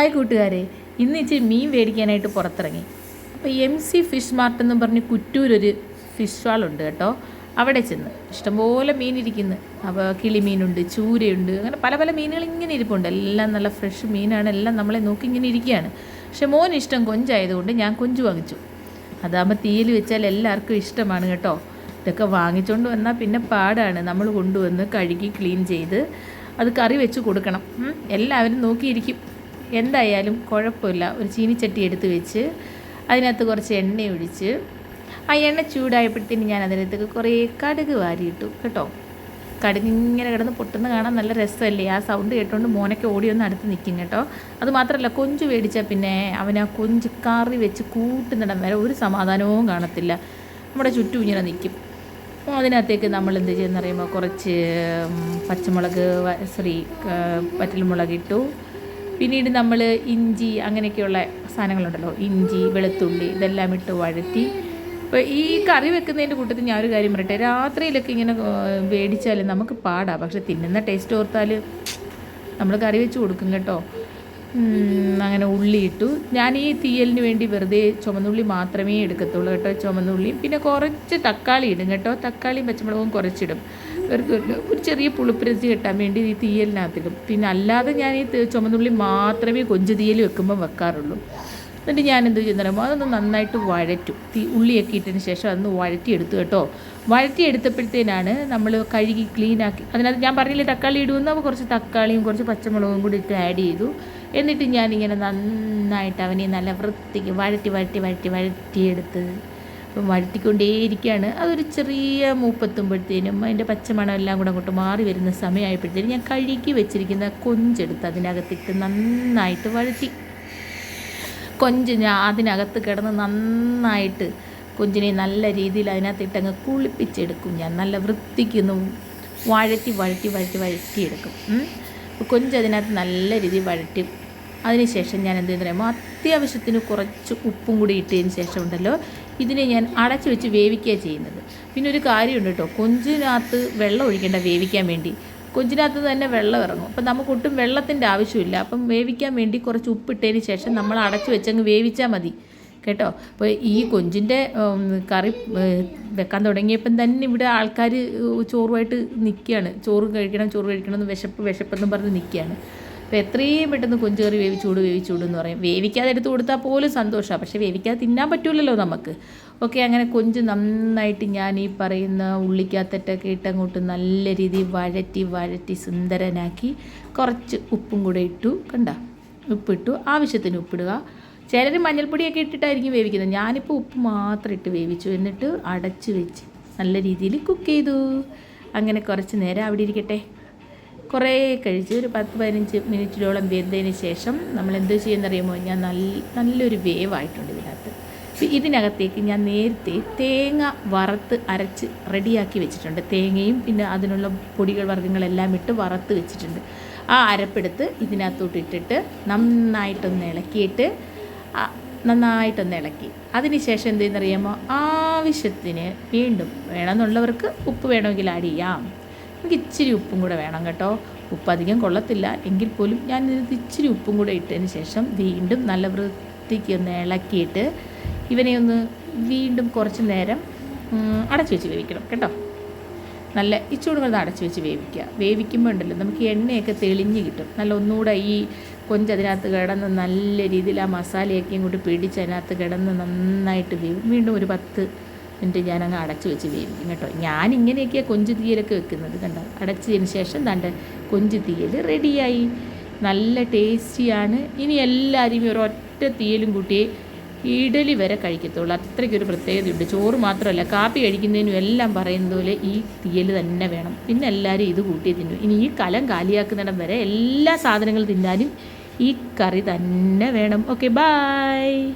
Hi കൂട്ടുകാരെ. ഇന്ന് ഇച്ചിരി മീൻ മേടിക്കാനായിട്ട് പുറത്തിറങ്ങി. അപ്പോൾ എം സി ഫിഷ് മാർട്ട് എന്ന് പറഞ്ഞ് കുറ്റൂരൊരു ഫിഷ് സ്റ്റാളുണ്ട് കേട്ടോ. അവിടെ ചെന്ന്. ഇഷ്ടംപോലെ മീൻ ഇരിക്കുന്നു. അപ്പോൾ കിളിമീനുണ്ട് ചൂരയുണ്ട് അങ്ങനെ പല പല മീനുകൾ ഇങ്ങനെ ഇരിപ്പുണ്ട്. എല്ലാം നല്ല ഫ്രഷ് മീനാണ്. എല്ലാം നമ്മളെ നോക്കി ഇങ്ങനെ ഇരിക്കുകയാണ്. പക്ഷെ മോൻ ഇഷ്ടം കൊഞ്ചായതുകൊണ്ട് ഞാൻ കൊഞ്ച് വാങ്ങിച്ചു. അതാകുമ്പോൾ തീയിൽ വെച്ചാൽ എല്ലാവർക്കും ഇഷ്ടമാണ് കേട്ടോ. ഇതൊക്കെ വാങ്ങിച്ചുകൊണ്ട് വന്നാൽ പിന്നെ പാടാണ്. നമ്മൾ കൊണ്ടുവന്ന് കഴുകി ക്ലീൻ ചെയ്ത് അത് കറി വെച്ച് കൊടുക്കണം. എല്ലാവരും നോക്കിയിരിക്കും. എന്തായാലും കുഴപ്പമില്ല. ഒരു ചീനിച്ചട്ടി എടുത്ത് വെച്ച് അതിനകത്ത് കുറച്ച് എണ്ണ ഒഴിച്ച് ആ എണ്ണ ചൂടായപ്പോഴത്തേന് ഞാൻ അതിനകത്തേക്ക് കുറേ കടുക് വാരിയിട്ടു. കേട്ടോ? കടുക് ഇങ്ങനെ കിടന്ന് പൊട്ടുന്ന കാണാൻ നല്ല രസമല്ലേ? ആ സൗണ്ട് കേട്ടോണ്ട് മോനൊക്കെ ഓടി ഒന്ന് അടുത്ത് നിൽക്കും കേട്ടോ. അത് മാത്രമല്ല കൊഞ്ച് മേടിച്ചാൽ പിന്നെ അവൻ ആ കൊഞ്ച് കറി വെച്ച് കൂട്ടുന്നിടം വരെ ഒരു സമാധാനവും കാണത്തില്ല. നമ്മുടെ ചുറ്റും ഇങ്ങനെ നിൽക്കും അതിനകത്തേക്ക് നമ്മൾ എന്ത് ചെയ്യുന്ന പറയുമ്പോൾ കുറച്ച് പച്ചമുളക് സോറി വറ്റൽമുളക് ഇട്ടു. പിന്നീട് നമ്മൾ ഇഞ്ചി അങ്ങനെയൊക്കെയുള്ള സാധനങ്ങളുണ്ടല്ലോ. ഇഞ്ചി വെളുത്തുള്ളി ഇതെല്ലാം ഇട്ട് വഴറ്റി. അപ്പോൾ ഈ കറി വെക്കുന്നതിന്റെ കൂട്ടത്തിൽ ഞാനൊരു കാര്യം പറയട്ടെ. രാത്രിയിലൊക്കെ ഇങ്ങനെ മേടിച്ചാൽ നമുക്ക് പാടാ. പക്ഷെ തിന്നുന്ന ടേസ്റ്റ് ഓർത്താൽ നമ്മൾ കറി വെച്ച് കൊടുക്കും കേട്ടോ. അങ്ങനെ ഉള്ളി ഇട്ടു ഞാൻ ഈ തീയലിന് വേണ്ടി വെറുതെ ചുമന്നുള്ളി മാത്രമേ എടുക്കത്തുള്ളൂ കേട്ടോ. ചുമന്നുള്ളിയും പിന്നെ കുറച്ച് തക്കാളി ഇടും കേട്ടോ. തക്കാളിയും പച്ചമുളകും കുറച്ചിടും. ഒരു ഒരു ചെറിയ പുളിപ്പിരച്ച് കിട്ടാൻ വേണ്ടി ഈ തീയലിനകത്തിടും. പിന്നെ അല്ലാതെ ഞാൻ ഈ ചുമന്നുള്ളി മാത്രമേ കൊഞ്ച് തീയൽ വെക്കുമ്പോൾ വെക്കാറുള്ളൂ. എന്നിട്ട് ഞാൻ എന്ത് ചെയ്യുന്നറിയുമ്പോൾ അതൊന്ന് നന്നായിട്ട് വഴറ്റും. തീ ഉള്ളിയൊക്കെ ഇട്ടതിന് ശേഷം അതൊന്ന് വഴറ്റിയെടുത്തു കേട്ടോ. വഴറ്റിയെടുത്തപ്പോഴത്തേനാണ് നമ്മൾ കഴുകി ക്ലീനാക്കി. അതിനകത്ത് ഞാൻ പറഞ്ഞില്ലേ തക്കാളി ഇടുമെന്ന്? അപ്പോൾ കുറച്ച് തക്കാളിയും കുറച്ച് പച്ചമുളകും കൂടി ഇട്ട് ആഡ് ചെയ്തു. എന്നിട്ട് ഞാനിങ്ങനെ നന്നായിട്ട് അവനെ നല്ല വൃത്തിക്ക് വഴറ്റി വഴറ്റി വഴറ്റി വഴറ്റിയെടുത്ത് അപ്പം വഴറ്റിക്കൊണ്ടേയിരിക്കുകയാണ് അതൊരു ചെറിയ മൂപ്പത്തുമ്പോഴത്തേനും അതിന്റെ പച്ചമണം എല്ലാം കൂടെ അങ്ങോട്ട് മാറി വരുന്ന സമയമായപ്പോഴത്തേനും ഞാൻ കഴുകി വെച്ചിരിക്കുന്ന കൊഞ്ചെടുത്ത് അതിനകത്തിട്ട് നന്നായിട്ട് വഴറ്റി. കൊഞ്ച് ഞാൻ അതിനകത്ത് കിടന്ന് നന്നായിട്ട് കൊഞ്ചിനെ നല്ല രീതിയിൽ അതിനകത്തിട്ട് അങ്ങ് കുളിപ്പിച്ചെടുക്കും. ഞാൻ നല്ല വൃത്തിക്കൊന്ന് വഴറ്റി വഴറ്റി വഴറ്റി വഴറ്റിയെടുക്കും. കൊഞ്ച് അതിനകത്ത് നല്ല രീതിയിൽ വഴറ്റി. അതിനുശേഷം ഞാൻ എന്ത് പറയുമ്പോൾ അത്യാവശ്യത്തിന് കുറച്ച് ഉപ്പും കൂടി ഇട്ടതിന് ശേഷം ഉണ്ടല്ലോ ഇതിനെ ഞാൻ അടച്ചു വെച്ച് വേവിക്കുക ചെയ്യുന്നത്. പിന്നെ ഒരു കാര്യമുണ്ട് കേട്ടോ. കൊഞ്ചിനകത്ത് വെള്ളം ഒഴിക്കേണ്ട വേവിക്കാൻ വേണ്ടി. കൊഞ്ചിനകത്ത് തന്നെ വെള്ളം ഇറങ്ങും. അപ്പം നമുക്ക് ഒട്ടും വെള്ളത്തിന്റെ ആവശ്യമില്ല. അപ്പം വേവിക്കാൻ വേണ്ടി കുറച്ച് ഉപ്പിട്ടതിന് ശേഷം നമ്മൾ അടച്ചു വെച്ചങ്ങ് വേവിച്ചാൽ മതി. കേട്ടോ? അപ്പോൾ ഈ കൊഞ്ചിന്റെ കറി വെക്കാൻ തുടങ്ങിയപ്പം തന്നെ ഇവിടെ ആൾക്കാർ ചോറുമായിട്ട് നിൽക്കുകയാണ്. ചോറ് കഴിക്കണം ചോറ് കഴിക്കണം എന്ന് വിശപ്പ് വിശപ്പെന്നും പറഞ്ഞ് നിൽക്കുകയാണ്. അപ്പോൾ എത്രയും പെട്ടെന്ന് കൊഞ്ചുകറി വേവിച്ചൂട് വേവിച്ചൂട് എന്ന് പറയും. വേവിക്കാതെ എടുത്ത് കൊടുത്താൽ പോലും സന്തോഷമാണ് പക്ഷേ വേവിക്കാതെ തിന്നാൻ പറ്റൂലല്ലോ നമുക്ക്. ഓക്കെ അങ്ങനെ കൊഞ്ച് നന്നായിട്ട് ഞാൻ ഈ പറയുന്ന ഉള്ളിക്കകത്തിട്ടൊക്കെ ഇട്ടങ്ങോട്ട് നല്ല രീതിയിൽ വഴറ്റി വഴറ്റി സുന്ദരനാക്കി കുറച്ച് ഉപ്പും കൂടെ ഇട്ടു. കണ്ട? ഉപ്പിട്ടു. ആവശ്യത്തിന് ഉപ്പിടുക. ചിലർ മഞ്ഞൾപ്പൊടിയൊക്കെ ഇട്ടിട്ടായിരിക്കും വേവിക്കുന്നത്. ഞാനിപ്പോൾ ഉപ്പ് മാത്രം ഇട്ട് വേവിച്ചു. എന്നിട്ട് അടച്ച് വെച്ച് നല്ല രീതിയിൽ കുക്ക് ചെയ്തു. അങ്ങനെ കുറച്ച് നേരം അവിടെ ഇരിക്കട്ടെ. കുറേ കഴിച്ച് ഒരു പത്ത് പതിനഞ്ച് മിനിറ്റിലോളം വെന്തതിന് ശേഷം നമ്മൾ എന്ത് ചെയ്യുന്നറിയുമോ? ഞാൻ നല്ല നല്ലൊരു വേവായിട്ടുണ്ട് ഇതിനകത്ത്. ഇതിനകത്തേക്ക് ഞാൻ നേരത്തെ തേങ്ങ വറുത്ത് അരച്ച് റെഡിയാക്കി വെച്ചിട്ടുണ്ട്. തേങ്ങയും പിന്നെ അതിനുള്ള പൊടികൾ വർഗങ്ങളെല്ലാം ഇട്ട് വറുത്ത് വെച്ചിട്ടുണ്ട്. ആ അരപ്പെടുത്ത് ഇതിനകത്തോട്ട് ഇട്ടിട്ട് നന്നായിട്ടൊന്ന് ഇളക്കിയിട്ട് നന്നായിട്ടൊന്ന് ഇളക്കി. അതിനുശേഷം എന്തെന്നറിയാമോ ആവശ്യത്തിന് വീണ്ടും വേണമെന്നുള്ളവർക്ക് ഉപ്പ് വേണമെങ്കിൽ ആഡ് ചെയ്യാം. എനിക്ക് ഇച്ചിരി ഉപ്പും കൂടെ വേണം കേട്ടോ. ഉപ്പ് അധികം കൊള്ളത്തില്ല. എങ്കിൽ പോലും ഞാൻ ഇതിനകത്ത് ഇച്ചിരി ഉപ്പും കൂടെ ഇട്ടതിന് ശേഷം വീണ്ടും നല്ല വൃത്തിക്ക് ഒന്ന് ഇളക്കിയിട്ട് ഇവനെ ഒന്ന് വീണ്ടും കുറച്ച് നേരം അടച്ചു വെച്ച് വേവിക്കണം കേട്ടോ. നല്ല ഇച്ചൂട് കിടന്ന് അടച്ചു വെച്ച് വേവിക്കുക. വേവിക്കുമ്പോൾ ഉണ്ടല്ലോ നമുക്ക് എണ്ണയൊക്കെ തെളിഞ്ഞ് കിട്ടും. നല്ല ഒന്നുകൂടെ ഈ കൊഞ്ച് അതിനകത്ത് കിടന്ന് നല്ല രീതിയിൽ ആ മസാലയൊക്കെ ഇങ്ങോട്ട് പിടിച്ച് അതിനകത്ത് കിടന്ന് നന്നായിട്ട് വീണ്ടും ഒരു പത്ത് മിനിറ്റ് ഞാനങ്ങ് അടച്ചു വെച്ച് വേവിക്കും കേട്ടോ. ഞാനിങ്ങനെയൊക്കെയാണ് കൊഞ്ച് തീയലൊക്കെ വെക്കുന്നത് കണ്ടോ? അടച്ചതിന് ശേഷം തന്റെ കൊഞ്ച് തീയൽ റെഡിയായി. നല്ല ടേസ്റ്റിയാണ്. ഇനി എല്ലാവരും ഒരു ഒരൊറ്റ തീയലും കൂട്ടി ഇഡലി വരെ കഴിക്കത്തുള്ളൂ. അത്രയ്ക്കൊരു പ്രത്യേകതയുണ്ട്. ചോറ് മാത്രമല്ല കാപ്പി കഴിക്കുന്നതിനും എല്ലാം പറയുന്നത് പോലെ ഈ തീയൽ തന്നെ വേണം. പിന്നെ എല്ലാവരും ഇത് കൂട്ടി തിന്നും. ഇനി ഈ കലം കാലിയാക്കുന്നിടം വരെ എല്ലാ സാധനങ്ങളും തിന്നാനും ഈ കറി തന്നെ വേണം. Okay bye